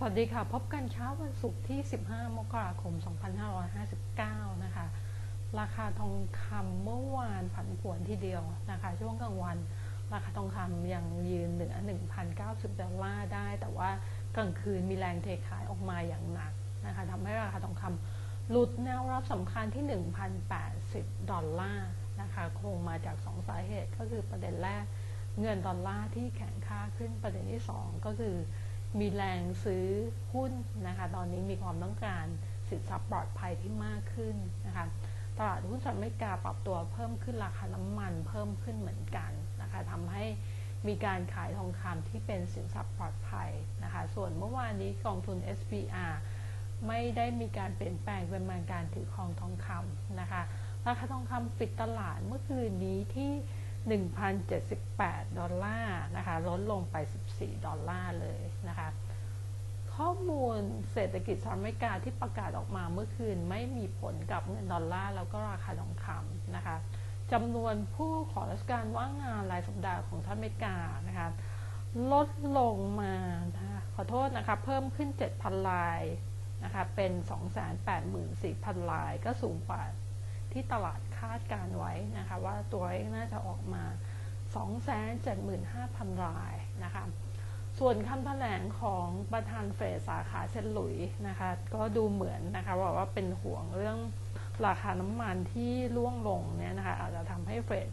สวัสดีค่ะ พบกันเช้าวันศุกร์ที่ 15 มกราคม 2559 นะคะ ราคาทองคำเมื่อวานผันผวนทีเดียวนะคะ ช่วงกลางวัน ราคาทองคำยังยืนเหนือ 1,090 ดอลลาร์ได้ แต่ว่ากลางคืนมีแรงเทขายออกมาอย่างหนักนะคะทำให้ราคาทองคำหลุดแนวรับสำคัญที่ 1,080 ดอลลาร์นะคะคงมาจาก 2 สาเหตุก็คือประเด็นแรกเงินดอลลาร์ที่แข็งค่าขึ้นประเด็นที่ 2 ก็คือ มีแรงซื้อหุ้นนะคะ ตอนนี้มีความต้องการสินทรัพย์ปลอดภัยที่มากขึ้นนะคะ ตลาดหุ้นสหรัฐอเมริกาปรับตัวเพิ่มขึ้นราคาน้ำมันเพิ่มขึ้นเหมือนกันนะคะทำให้มีการขายทองคำที่เป็นสินทรัพย์ปลอดภัยนะคะ ส่วนเมื่อวานนี้กองทุน SPR ไม่ได้มีการเปลี่ยนแปลงเป็นมาการถือครองทองคำนะคะ ราคาทองคำปิดตลาดเมื่อคืนนี้ที่ 1,078 ดอลลาร์นะคะ ลดลงไป 14 ดอลลาร์เลยนะคะ ข้อมูลเศรษฐกิจสหรัฐอเมริกาที่ประกาศออกมาเมื่อคืนไม่มีผลกับเงินดอลลาร์แล้วก็ราคาทองคำนะคะจำนวนผู้ขอราชการว่างงานรายสัปดาห์ของสหรัฐอเมริกานะคะ ลดลงมานะคะขอโทษนะคะ เพิ่มขึ้น 7,000ลายนะคะ เป็น 284,000ลายก็สูงกว่า ที่ตลาดคาดการไว้นะคะว่าตัวเลขน่าจะออกมา 275,000 รายนะคะส่วนคำแถลงของประธานเฟดสาขาเซนหลุยนะคะก็ดูเหมือนนะคะว่าว่าเป็นห่วงเรื่องราคาน้ำมันที่ร่วงลงเนี่ยนะคะอาจจะทำให้เฟด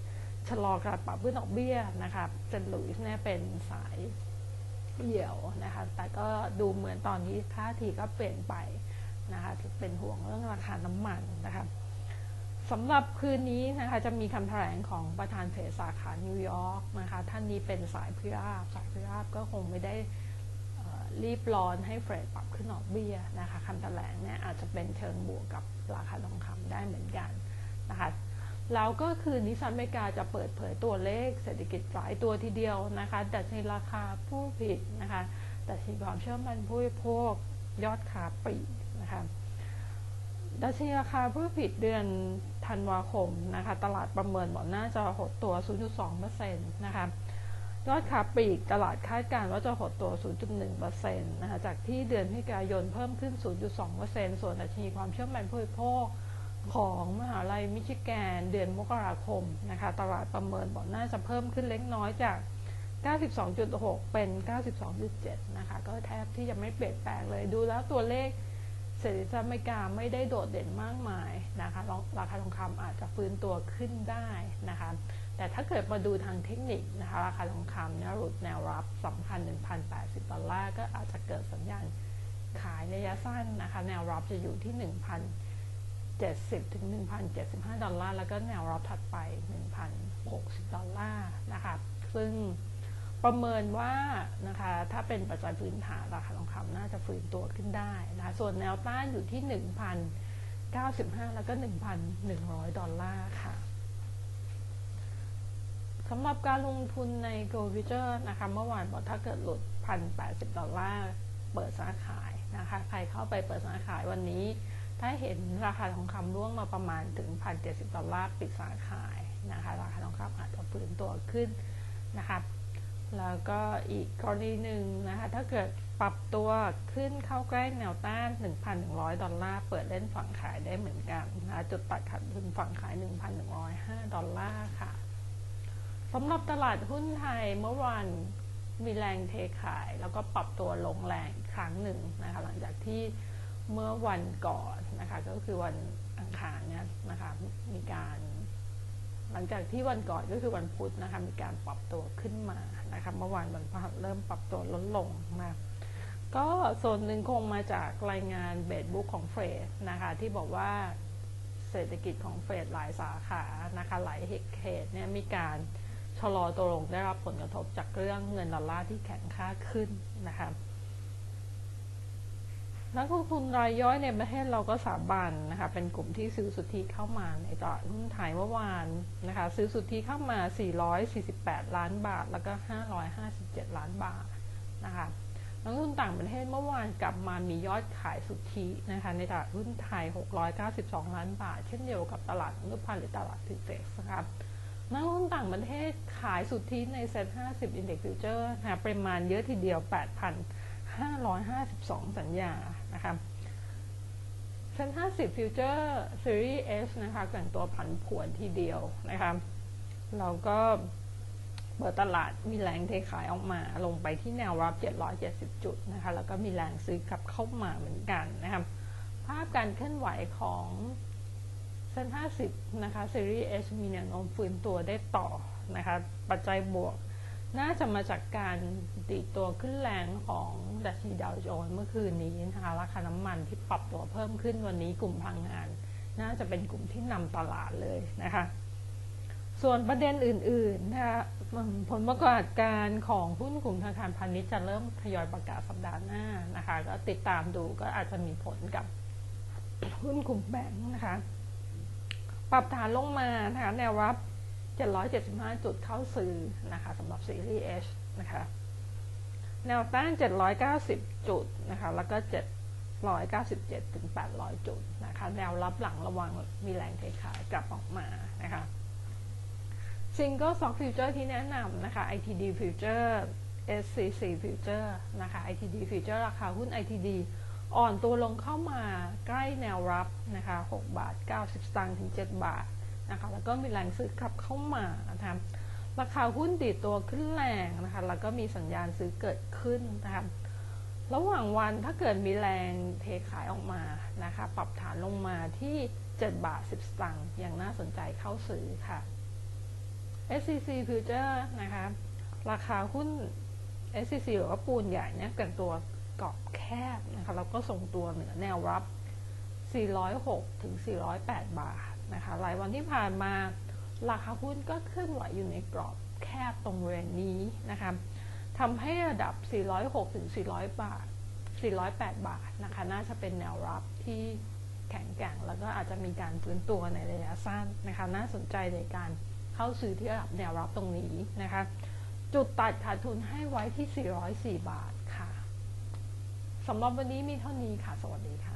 ชะลอการปรับขึ้นดอกเบี้ยนะคะเซนหลุยเนี่ยเป็นสายเหี่ยวนะคะแต่ก็ดูเหมือนตอนนี้ท่าทีก็เปลี่ยนไปนะคะเป็นห่วงเรื่องราคาน้ำมันนะคะ สำหรับคืนนี้นะคะจะมีคำแถลงของประธานเฟดสาขานิวยอร์กนะคะท่านนี้เป็นสายพิราบสายพิราบก็คงไม่ได้รีบร้อนให้เฟดปรับขึ้นดอกเบี้ยนะคะคำแถลงเนี่ยอาจจะเป็นเชิงบวกกับราคาทองคำได้เหมือนกันนะคะแล้วก็คือนิสันอเมริกาจะเปิดเผยตัวเลขเศรษฐกิจหลายตัวทีเดียวนะคะแต่ในราคาผู้ผลิตนะคะแต่ในความเชื่อมั่นผู้บริโภคยอดขาปลีกนะคะ ดัชนีราคาผู้ผลิตเดือนธันวาคมนะคะ ตลาดประเมินบอกน่าจะหดตัว 0.2%นะคะ ยอดขาปลีกตลาดคาดการณ์ว่าจะหดตัว 0.1%นะคะ จากที่เดือนพฤศจิกายนเพิ่มขึ้น 0.2%ส่วนดัชนีความเชื่อมั่นผู้บริโภคของมหาลัยมิชิแกนเดือนมกราคมนะคะ ตลาดประเมินบอกน่าจะเพิ่มขึ้นเล็กน้อยจาก 92.6 เป็น 92.7 นะคะ ก็แทบที่จะไม่เปลี่ยนแปลงเลย ดูแล้วตัวเลข เศรษฐกิจอเมริกาไม่ได้โดดเด่นมากมายนะคะราคาทองคำอาจจะฟื้นตัวขึ้นได้นะคะ แต่ถ้าเกิดมาดูทางเทคนิคนะคะราคาทองคำเนี่ยหลุดแนวรับสำคัญ1,080ดอลลาร์ก็อาจจะเกิดสัญญาณขายระยะสั้นนะคะ แนวรับจะอยู่ที่ 1,070ถึง1,075 ดอลลาร์ แล้วก็แนวรับถัดไป 1,060 ดอลลาร์นะคะ ซึ่ง ประเมินว่านะคะถ้าเป็นปัจจัยพื้นฐานราคาทองคำน่าจะฟื้นตัวขึ้นได้นะส่วนแนวต้านอยู่ที่ 1,095 แล้วก็ 1,100 ดอลลาร์ค่ะสำหรับการลงทุนใน Gold Future นะคะเมื่อวานบอกถ้าเกิดหลุด 1,080 ดอลลาร์เปิดซื้อขายนะคะใครเข้าไปเปิดซื้อขายวันนี้ ถ้าเห็นราคาทองคำร่วงมาประมาณถึง 1,070 ดอลลาร์ปิดซื้อขายนะคะราคาทองคำอาจจะฟื้นตัวขึ้นนะคะ แล้วก็อีกกรณีหนึ่งนะคะ ถ้าเกิดปรับตัวขึ้นเข้าใกล้แนวต้าน 1,100 ดอลลาร์ เปิดเล่นฝั่งขายได้เหมือนกันนะจุดตัดขาดทุนฝั่งขาย 1,105 ดอลลาร์ค่ะสำหรับตลาดหุ้นไทยเมื่อวานมีแรงเทขาย แล้วก็ปรับตัวลงแรงครั้งหนึ่งนะคะ หลังจากที่เมื่อวันก่อนนะคะ ก็คือวันอังคารเนี่ยนะคะ มีการ หลังจากที่วันก่อนก็คือวันพุธนะคะมีการปรับตัวขึ้นมานะคะเมื่อวานวันพฤหัสเริ่มปรับตัวลดลงมาก็ส่วนหนึ่งคงมาจากรายงานเบสบุ๊กของเฟดนะคะที่บอกว่าเศรษฐกิจของเฟดหลายสาขานะคะหลายเขตเนี่ยมีการชะลอตัวลงได้รับผลกระทบจากเรื่องเงินดอลลาร์ที่แข็งค่าขึ้นนะคะ นักลงทุนรายย่อยในประเทศเราก็สาบันนะคะเป็นกลุ่มที่ซื้อสุทธิเข้ามาในตลาดหุ้นไทยเมื่อวานนะคะซื้อสุทธิเข้ามา 448 ล้านบาท แล้วก็ 557 ล้านบาทนะคะนักลงทุนต่างประเทศเมื่อวานกลับมามียอดขายสุทธินะคะในตลาดหุ้นไทย 692 ล้านบาท เช่นเดียวกับตลาดนุพันหรือตลาดทิเซ็กซ์นะครับนักลงทุนต่างประเทศขายสุทธิในเซ็ต50 Index Future นะปริมาณเยอะทีเดียว 8,000 552 สัญญานะคะเซ็น50 Future Series S นะคะแกว่งตัวผันผวนทีเดียวนะคะเราก็เปิดตลาดมีแรงเทขายออกมาลงไปที่แนวรับ 770 จุดนะคะแล้วก็มีแรงซื้อกลับเข้ามาเหมือนกันนะคะภาพการเคลื่อนไหวของเซ็น50 นะคะ Series H มีแนวโน้มฟื้นตัวได้ต่อนะคะปัจจัยบวก น่าจะมาจากการดีดตัวขึ้นแรงของดัชนีดาวโจนส์เมื่อคืนนี้นะคะราคาน้ำมันที่ปรับตัวเพิ่มขึ้นวันนี้กลุ่มพลังงาน น่าจะเป็นกลุ่มที่นำตลาดเลยนะคะ ส่วนประเด็นอื่นๆนะคะผลประกอบการของหุ้นกลุ่มธนาคารพาณิชย์จะเริ่มทยอยประกาศสัปดาห์หน้านะคะก็ติดตามดูก็อาจจะมีผลกับหุ้นกลุ่มแบงค์นะคะ ปรับฐานลงมานะคะแนวรับ 775 จุดเข้าซื้อนะคะสำหรับซีรีส์ H นะคะแนวต้าน 790 จุดนะคะแล้วก็ 797 ถึง 800 จุดนะคะแนวรับหลังระวังมีแรงเทขายกลับออกมานะคะ Single Stock Future ที่แนะนำนะคะ ITD Future SCC Future นะคะ ITD Future ราคาหุ้น ITD อ่อนตัวลงเข้ามาใกล้แนวรับนะคะ6บาท 90 สตางค์ถึง 7 บาท นะคะแล้วก็มีแรงซื้อกลับเข้ามานะคะราคาหุ้นดีดตัวขึ้นแรงนะคะแล้วก็มีสัญญาณซื้อเกิดขึ้นนะคะระหว่างวันถ้าเกิดมีแรงเทขายออกมานะคะปรับฐานลงมาที่7บาท10สตางค์อย่างน่าสนใจเข้าซื้อค่ะ SCC Future นะคะราคาหุ้น SCC หรือว่าปูนใหญ่เนี่ยเกิดตัวกรอบแคบนะคะแล้วก็ส่งตัวเหนือแนวรับ 406 ถึง 408 บาท นะคะรายวันที่ผ่านมาราคาหุ้นก็เคลื่อนไหวอยู่ในกรอบแคบตรงบริเวณนี้นะคะทำให้ระดับ 406 ถึง 400 บาท 408 บาทนะคะ น่าจะเป็นแนวรับที่แข็งแกร่ง แล้วก็อาจจะมีการฟื้นตัวในระยะสั้นนะคะ น่าสนใจในการเข้าซื้อที่ระดับแนวรับตรงนี้นะคะ จุดตัดขาดทุนให้ไว้ที่ 404 บาทค่ะ สำหรับวันนี้มีเท่านี้ค่ะ สวัสดีค่ะ